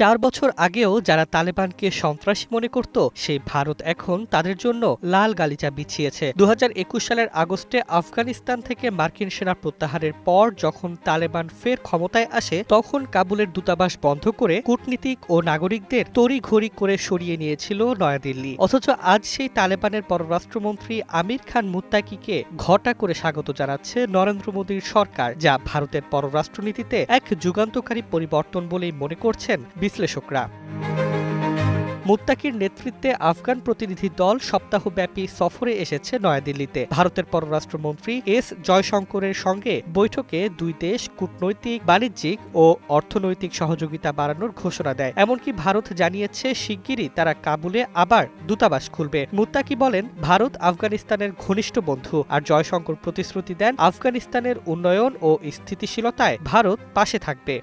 চার বছর আগেও যারা তালেবানকে সন্ত্রাসী মনে করত, সেই ভারত এখন তাদের জন্য লাল গালিচা বিছিয়েছে। দু হাজার একুশ সালের আগস্টে আফগানিস্তান থেকে মার্কিন সেনা প্রত্যাহারের পর যখন তালেবান ফের ক্ষমতায় আসে, তখন কাবুলের দূতাবাস বন্ধ করে কূটনীতিক ও নাগরিকদের তড়িঘড়ি করে সরিয়ে নিয়েছিল নয়াদিল্লি। অথচ আজ সেই তালেবানের পররাষ্ট্রমন্ত্রী আমির খান মুত্তাকিকে ঘটা করে স্বাগত জানাচ্ছে নরেন্দ্র মোদীর সরকার, যা ভারতের পররাষ্ট্রনীতিতে এক যুগান্তকারী পরিবর্তন বলেই মনে করছেন বিশ্লেষকরা। মুত্তাকির নেতৃত্বে আফগান প্রতিনিধি দল সপ্তাহব্যাপী সফরে এসেছে নয়াদিল্লিতে। ভারতের পররাষ্ট্রমন্ত্রী এস জয়শঙ্করের সঙ্গে বৈঠকে দুই দেশ কূটনৈতিক, বাণিজ্যিক ও অর্থনৈতিক সহযোগিতা বাড়ানোর ঘোষণা দেয়। এমনকি ভারত জানিয়েছে শিগগিরই তারা কাবুলে আবার দূতাবাস খুলবে। মুত্তাকি বলেন, ভারত আফগানিস্তানের ঘনিষ্ঠ বন্ধু আর জয়শঙ্কর প্রতিশ্রুতি দেন আফগানিস্তানের উন্নয়ন ও স্থিতিশীলতায় ভারত পাশে থাকবে।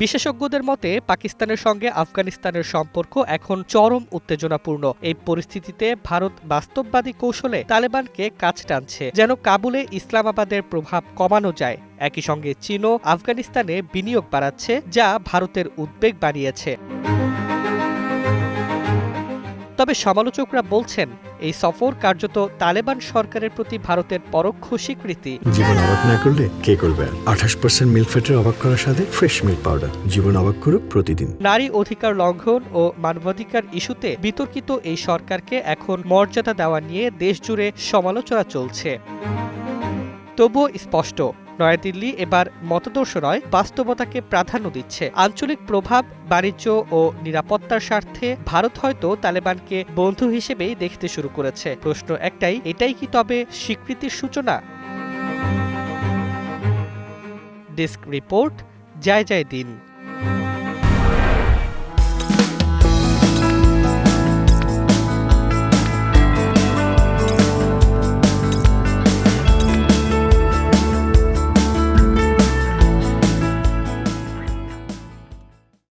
বিশেষজ্ঞদের মতে, পাকিস্তানের সঙ্গে আফগানিস্তানের সম্পর্ক এখন চরম উত্তেজনাপূর্ণ। এই পরিস্থিতিতে ভারত বাস্তববাদী কৌশলে তালেবানকে কাছ টানছে, যেন কাবুলে ইসলামাবাদের প্রভাব কমানো যায়। একই সঙ্গে চীনও আফগানিস্তানে বিনিয়োগ বাড়াচ্ছে, যা ভারতের উদ্বেগ বাড়িয়েছে। তবে সমালোচকরা বলছেন এই সফর কার্যত তালেবান সরকারের প্রতি ভারতের পরোক্ষ স্বীকৃতি। জীবন অবাক না করলে কে করবে আঠাশ পার্সেন্ট মিল্ক ফ্যাটের অবাক করার সাথে ফ্রেশ মিল্ক পাউডার জীবন অবাক করুক প্রতিদিন। নারী অধিকার লঙ্ঘন ও মানবাধিকার ইস্যুতে বিতর্কিত এই সরকারকে এখন মর্যাদা দেওয়া নিয়ে দেশজুড়ে সমালোচনা চলছে। তবুও স্পষ্ট নয়াদিল্লি এবার মতদর্শ নয়, বাস্তবতাকে প্রাধান্য দিচ্ছে। আঞ্চলিক প্রভাব, বাণিজ্য ও নিরাপত্তার স্বার্থে ভারত হয়তো তালেবানকে বন্ধু হিসেবেই দেখতে শুরু করেছে। প্রশ্ন একটাই, এটাই কি তবে স্বীকৃতির সূচনা? ডেস্ক রিপোর্ট, জয় জয় দিন।